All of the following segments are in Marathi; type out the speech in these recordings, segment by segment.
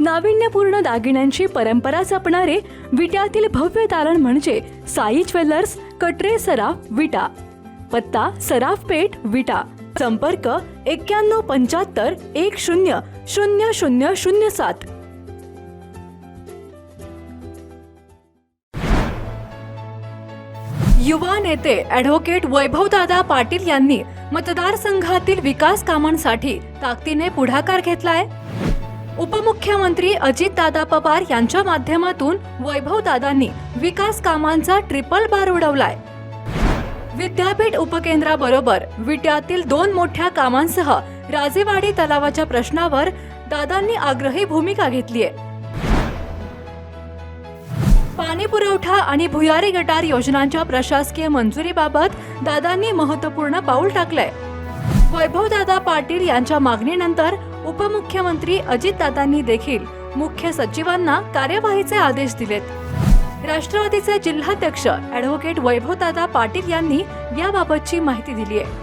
नाविन्यपूर्ण दागिन्यांची परंपरा जपणारे विट्यातील भव्य तारण म्हणजे साई ज्वेलर्स कटरे सराफ विटा पत्ता सराफ पेठ विटा संपर्क एक्क्याण्णव पंच्याहत्तर एक शून्य शून्य शून्य शून्य सात. युवा नेते ॲडव्होकेट वैभवदादा पाटील यांनी मतदारसंघातील विकास कामांसाठी ताकदीने पुढाकार घेतलाय. उपमुख्यमंत्री अजितदादा पवार यांच्या माध्यमातून वैभवदादांनी विकास कामांचा ट्रिपल बार उडवलाय. विद्यापीठ उपकेंद्राबरोबर विट्यातील दोन मोठ्या कामांसह राजेवाडी तलावाच्या प्रश्नावर दादांनी आग्रही भूमिका घेतलीय. पाणी पुरवठा आणि भुयारी गटार योजनांच्या प्रशासकीय मंजुरीबाबत दादांनी महत्त्वपूर्ण पाऊल टाकलंय. वैभवदादा पाटील यांच्या मागणीनंतर उपमुख्यमंत्री अजितदादांनी देखील मुख्य सचिवांना कार्यवाहीचे आदेश दिलेत. राष्ट्रवादीचे जिल्हाध्यक्ष ॲडव्होकेट वैभवदादा पाटील यांनी याबाबतची माहिती दिली आहे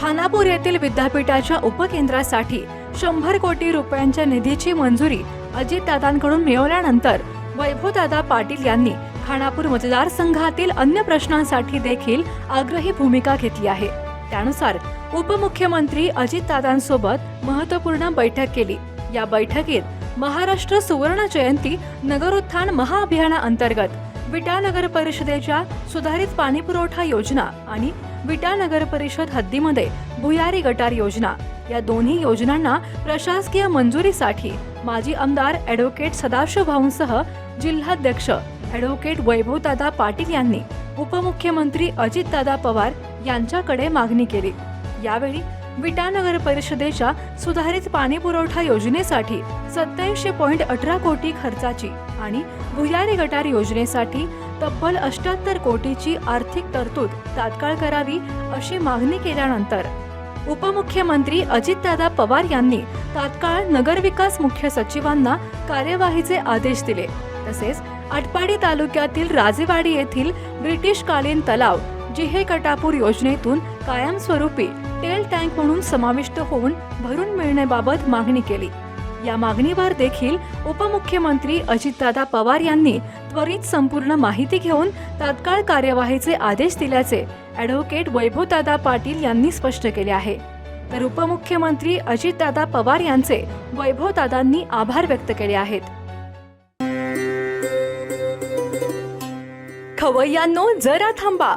खानापूर येथील विद्यापीठाच्या उपकेंद्रासाठी शंभर कोटी रुपयांच्या निधीची मंजुरी अजितदादांकडून मिळवल्यानंतर वैभवदादा पाटील यांनी खानापूर मतदारसंघातील अन्य प्रश्नांसाठी देखील आग्रही भूमिका घेतली आहे. त्यानुसार उपमुख्यमंत्री अजितदादांसोबत महत्त्वपूर्ण बैठक केली. या बैठकीत महाराष्ट्र सुवर्ण जयंती नगरोत्थान महाअभियानाअंतर्गत विटा नगर परिषदेच्या सुधारित पाणीपुरवठा योजना आणि विटा नगर परिषद हद्दीमध्ये भुयारी गटार योजना. या दोन्ही योजनांना प्रशासकीय मंजुरीसाठी माजी आमदार ॲडव्होकेट सदाशिव भाऊंसह जिल्हाध्यक्ष ॲडव्होकेट वैभवदादा पाटील यांनी उपमुख्यमंत्री अजितदादा पवार यांच्याकडे मागणी केली. यावेळी विटानगर परिषदेच्या सुधारित पाणीपुरवठा योजनेसाठी सत्याऐंशी पॉईंट अठरा कोटी खर्चाची आणि भुयारी गटार योजनेसाठी तब्बल अष्ट्याहत्तर कोटीची आर्थिक तरतूद तात्काळ करावी अशी मागणी केल्यानंतर उपमुख्यमंत्री अजितदादा पवार यांनी तात्काळ नगरविकास मुख्य सचिवांना कार्यवाहीचे आदेश दिले. तसेच आटपाडी तालुक्यातील राजेवाडी येथील ब्रिटिशकालीन तलाव जिहे कटापूर योजनेतून कायमस्वरूपी टेल टँक म्हणून समाविष्ट होऊन भरून मिळण्याबाबत मागणी केली. या मागणीवर देखील उपमुख्यमंत्री अजितदादा पवार यांनी त्वरित संपूर्ण माहिती घेऊन तात्काळ कार्यवाहीचे आदेश दिल्याचे ॲडव्होकेट वैभवदादा पाटील यांनी स्पष्ट केले आहे. तर उपमुख्यमंत्री अजितदादा पवार यांचे वैभवदादांनी आभार व्यक्त केले आहेत. खवय्यांनो जरा थांबा.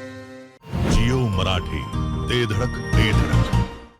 मराठी. ते धडक ते